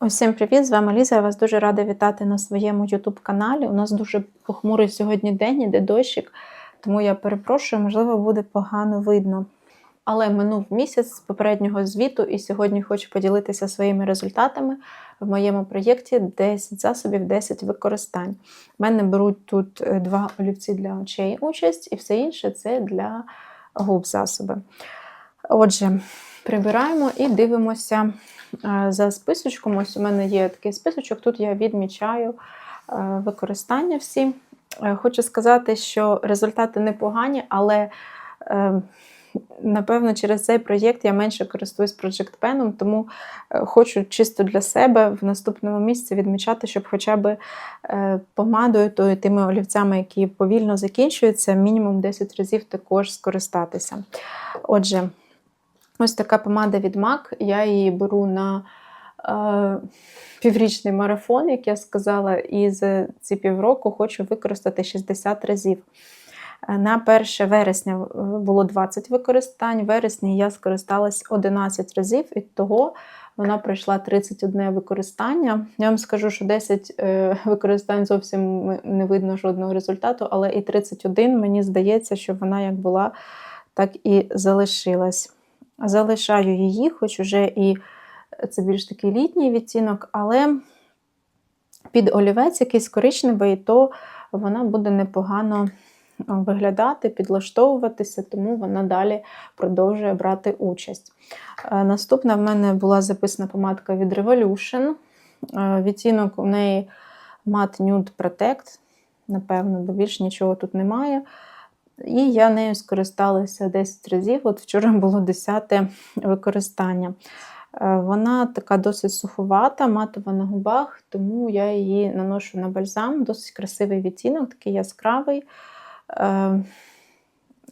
Усім привіт! З вами Ліза. Я вас дуже рада вітати на своєму YouTube каналі. У нас дуже похмурий сьогодні день, іде дощик, тому я перепрошую, можливо, буде погано видно. Але минув місяць з попереднього звіту, і сьогодні хочу поділитися своїми результатами в моєму проєкті 10 засобів, 10 використань. У мене беруть тут е, два олівці для очей участь, і все інше це для губ засоби. Отже, прибираємо і дивимося е, за списочком. Ось у мене є такий списочок, тут я відмічаю е, використання всі. Е, Хочу сказати, що результати непогані, але напевно через цей проєкт я менше користуюсь Project Pen, тому хочу чисто для себе в наступному місці відмічати, щоб хоча б помадою, то тими олівцями, які повільно закінчуються, мінімум 10 разів також скористатися. Отже, ось така помада від MAC. Я її беру на е, піврічний марафон, як я сказала, і за ці півроку хочу використати 60 разів. Е, На 1 вересня е, було 20 використань, вересні я скористалась 11 разів, і того вона пройшла 31 використання. Я вам скажу, що 10 е, використань зовсім не видно жодного результату, але і 31, мені здається, що вона як була, так і залишилась. Залишаю її, хоч уже і це більш такий літній відтінок, але під олівець якийсь коричневий, то вона буде непогано виглядати, підлаштовуватися, тому вона далі продовжує брати участь. Е, Наступна в мене була записана помадка від Revolution. Е, Відтінок у неї Matte Nude Protect, напевно, бо більш нічого тут немає. І я нею скористалася 10 разів. От вчора було 10 використання. Е, Вона така досить суховата, матова на губах, тому я її наношу на бальзам. Досить красивий відтінок, такий яскравий. Е,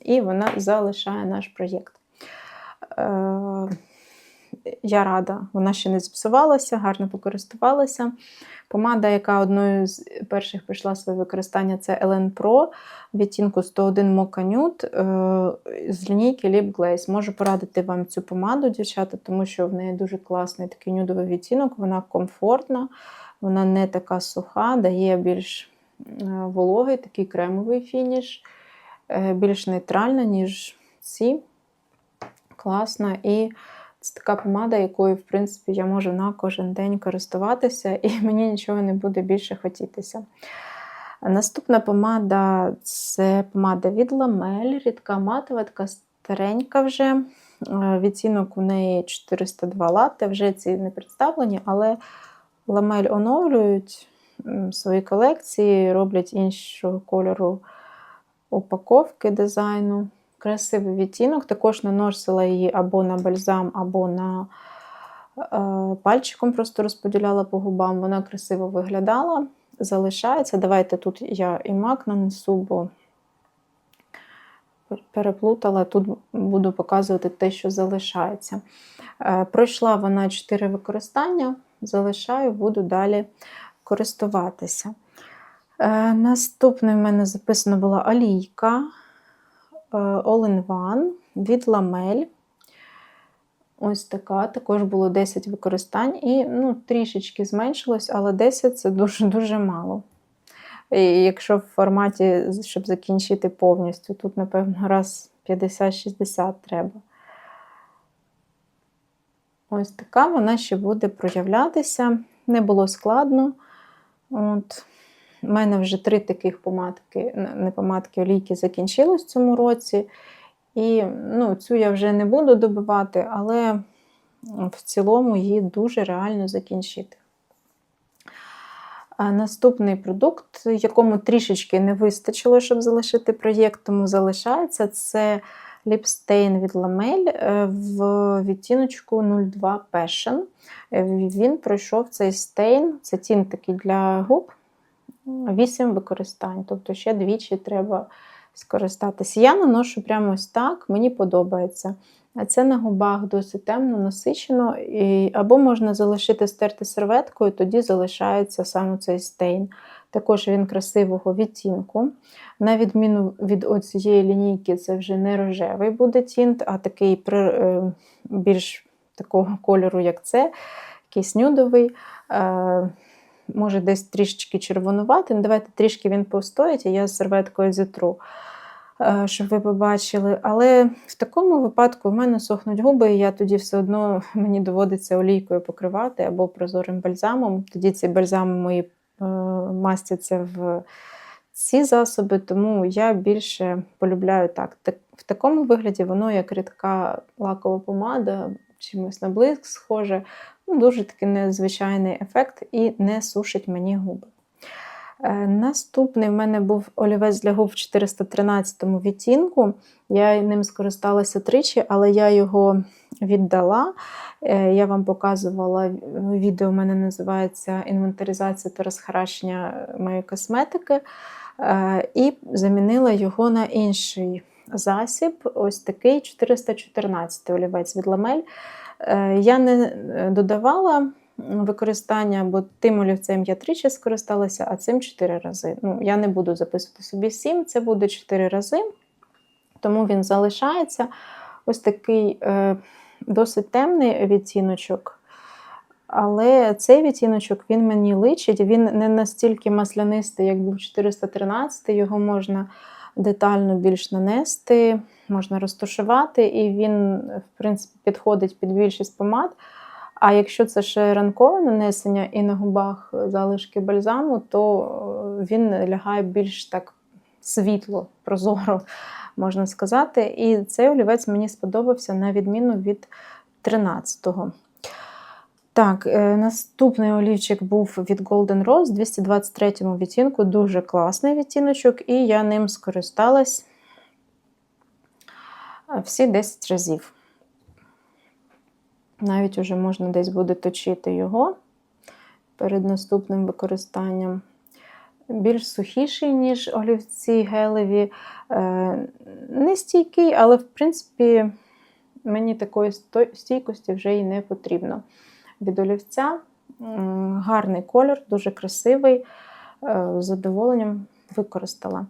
І вона залишає наш проєкт. Я рада, вона ще не зіпсувалася, гарно покористувалася. Помада, яка одною з перших прийшла своє використання, це Ellen Pro відтінку 101 Mocha Nude е, з лінійки Lip Glaze. Можу порадити вам цю помаду, дівчата, тому що в неї дуже класний такий нюдовий відтінок, вона комфортна, вона не така суха, дає більш е, вологий, такий кремовий фініш, е, більш нейтральна, ніж ці. Класна. І це така помада, якою, в принципі, я можу на кожен день користуватися, і мені нічого не буде більше хотітися. Наступна помада це помада від Ламель, рідка матова, така старенька вже. Е, Відцінок у неї 402 лати, вже ці не представлені, але ламель оновлюють свої колекції, роблять іншого кольору упаковки дизайну. Красивий відтінок. Також наносила її або на бальзам, або на е, пальчиком просто розподіляла по губам. Вона красиво виглядала, залишається. Давайте тут я і мак нанесу, бо переплутала. Тут буду показувати те, що залишається. Е, пройшла вона 4 використання, залишаю, буду далі користуватися. Е, наступне в мене записана була олійка. Е, All-in-One від Ламель. Ось така. Також було 10 використань, і ну, трішечки зменшилось, але 10 це дуже-дуже мало. І якщо в форматі, щоб закінчити повністю, тут, напевно, раз 50-60 треба. Ось така вона ще буде проявлятися. Не було складно. От. У мене вже три таких помадки, не помадки, олійки закінчилось в цьому році. І ну, цю я вже не буду добивати, але в цілому її дуже реально закінчити. А наступний продукт, якому трішечки не вистачило, щоб залишити проєкт, тому залишається, це ліпстейн від Ламель в відтіночку 02 Passion. Е, Він пройшов цей стейн, це тін такий для губ. 8 використань, тобто ще двічі треба скористатися. Я наношу прямо ось так, мені подобається. А це на губах досить темно, насичено, і, або можна залишити стерти серветкою, тоді залишається саме цей стейн. Також він красивого відтінку. На відміну від цієї лінійки, це вже не рожевий буде тінт, а такий е, більш такого кольору, як це, такий снюдовий, е, може десь трішечки червонувати. Ну, давайте трішки він постоїть, і я серветкою зітру, е, щоб ви побачили. Але в такому випадку в мене сохнуть губи, і я тоді все одно мені доводиться олійкою покривати або прозорим бальзамом. Тоді ці бальзами мої е, мастяться в ці засоби, тому я більше полюбляю. Так- В такому вигляді воно як рідка лакова помада, чимось на блиск схоже. Ну, дуже такий незвичайний ефект і не сушить мені губи. Е, Наступний в мене був олівець для губ в 413 відтінку. Я ним скористалася тричі, але я його віддала. Е, Я вам показувала відео, у мене називається Інвентаризація та розхаращення моєї косметики. Е, І замінила його на інший засіб. Ось такий 414 олівець від ламель. Е, Я не е, додавала використання, бо тим олівцем я тричі скористалася, а цим 4 рази. Ну, я не буду записувати собі 7, це буде 4 рази, тому він залишається. Ось такий е, досить темний відтіночок. Але цей відтіночок він мені личить, він не настільки маслянистий, як був 413, його можна детально більш нанести, можна розташувати, і він, в принципі, підходить під більшість помад. А якщо це ще ранкове нанесення і на губах залишки бальзаму, то е, він лягає більш так світло, прозоро, можна сказати. І цей олівець мені сподобався на відміну від 13-го. Так, е, наступний олівчик був від Golden Rose 223 відтінку. Дуже класний відтіночок, і я ним скористалась е, всі 10 разів. Навіть уже можна десь буде точити його перед наступним використанням. Більш сухіший, ніж олівці гелеві. Е, Не стійкий, але, в принципі, мені такої стійкості вже і не потрібно. Від олівця гарний колір, дуже красивий. Е, З задоволенням використала.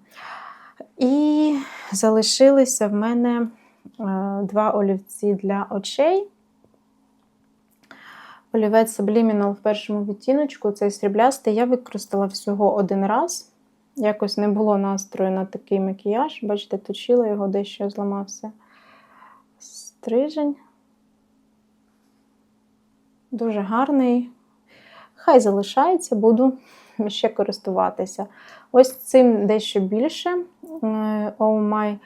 І залишилися в мене е, два олівці для очей. Олівець Subliminal в першому відтіночку, цей сріблястий, я використала всього один раз. Якось не було настрою на такий макіяж. Бачите, точила його, дещо зламався стрижень. Дуже гарний. Хай залишається, буду ще користуватися. Ось цим дещо більше. Е, Oh My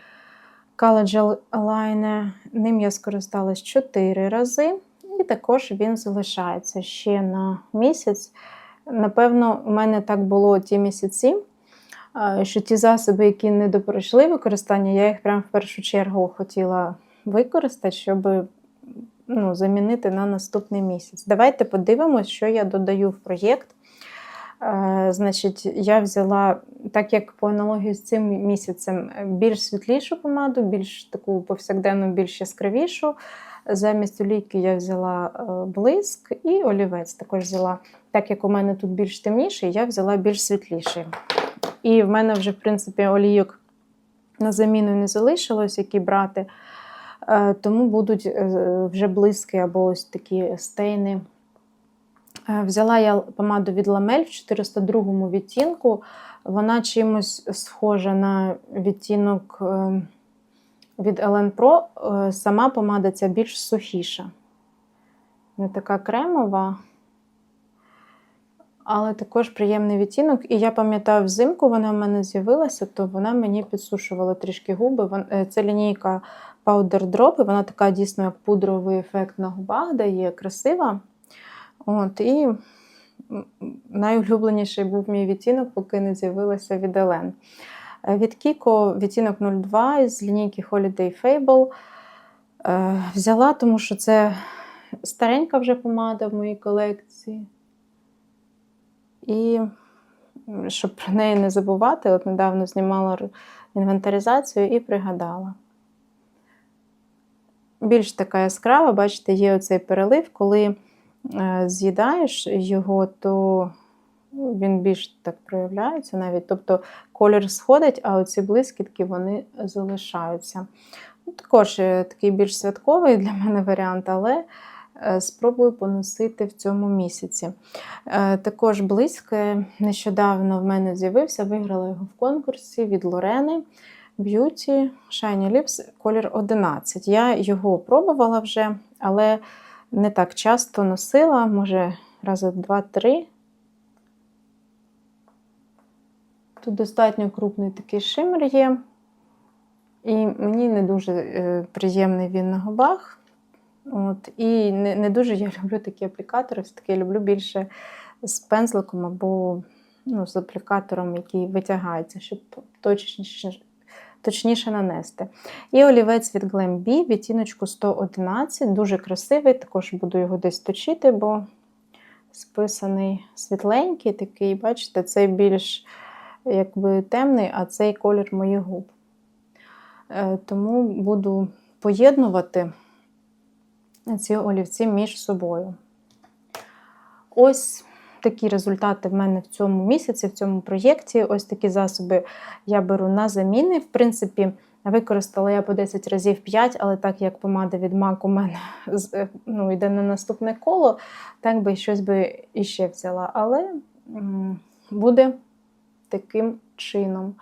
Color Gel Liner. Ним я скористалась 4 рази. І також він залишається ще на місяць. Напевно, у мене так було ті місяці, е, що ті засоби, які не допройшли використання, я їх прямо в першу чергу хотіла використати, щоб ну, замінити на наступний місяць. Давайте подивимось, що я додаю в проєкт. Е, Значить, я взяла, так як по аналогії з цим місяцем, більш світлішу помаду, більш таку повсякденну, більш яскравішу. Замість олійки я взяла е, блиск і олівець також взяла. Так як у мене тут більш темніший, я взяла більш світліший. І в мене вже, в принципі, олійок на заміну не залишилось, які брати. Е, Тому будуть е, вже блиски або ось такі стейни. Е, Взяла я помаду від Ламель в 402 відтінку. Вона чимось схожа на відтінок від Ellen Pro. Сама помада ця більш сухіша. Не така кремова, але також приємний відтінок. І я пам'ятаю, взимку вона в мене з'явилася, то вона мені підсушувала трішки губи. Це лінійка Drop, і вона така дійсно як пудровий ефект на губах дає, красива. От, і найулюбленіший був мій відтінок, поки не з'явилася від Елен. Е, Від Kiko відтінок 02 із лінійки Holiday Fable. Е, Взяла, тому що це старенька вже помада в моїй колекції. І щоб про неї не забувати, от недавно знімала інвентаризацію і пригадала. Більш така яскрава, бачите, є оцей перелив, коли е, з'їдаєш його, то він більш так проявляється навіть. Тобто колір сходить, а оці блискітки вони залишаються. Ну, також е, такий більш святковий для мене варіант, але Е, Спробую поносити в цьому місяці. Також близьке нещодавно в мене з'явився, виграла його в конкурсі від Лорени Beauty Shiny Lips колір 11. Я його пробувала вже, але не так часто носила, може рази два-три. Тут достатньо крупний такий шимер є. І мені не дуже е, приємний він на губах. От, і не, не дуже я люблю такі аплікатори, все-таки люблю більше з пензликом або ну, з аплікатором, який витягається, щоб точніше, точніше нанести. І олівець від Glam.B, відтіночку 111, дуже красивий, також буду його десь точити, бо списаний світленький такий, бачите, цей більш якби темний, а цей колір моїх губ. Е, Тому буду поєднувати ці олівці між собою. Ось такі результати в мене в цьому місяці, в цьому проєкті. Ось такі засоби я беру на заміни. В принципі, використала я по 10 разів 5, але так як помада від MAC у мене е, ну, йде на наступне коло, так би щось би іще взяла. Але буде таким чином.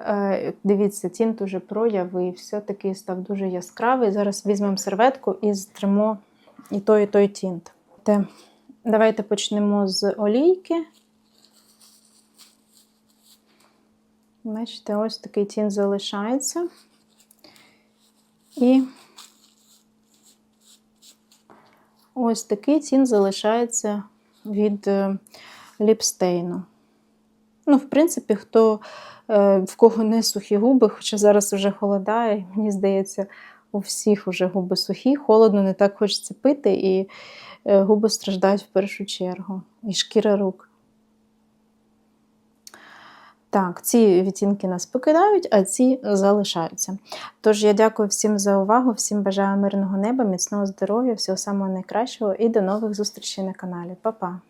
Е, Дивіться, тінт уже проявився, такий став дуже яскравий. Зараз візьмемо серветку і зтримо і той, і той тінт. Те, Давайте почнемо з олійки. Бачите, ось такий тінт залишається. І ось такий тінт залишається від е, ліпстейну. Ну, в принципі, хто е, в кого не сухі губи, хоча зараз вже холодає, мені здається, у всіх вже губи сухі, холодно, не так хочеться пити, і е, губи страждають в першу чергу, і шкіра рук. Так, ці відтінки нас покидають, а ці залишаються. Тож я дякую всім за увагу, всім бажаю мирного неба, міцного здоров'я, всього самого найкращого і до нових зустрічей на каналі. Па-па!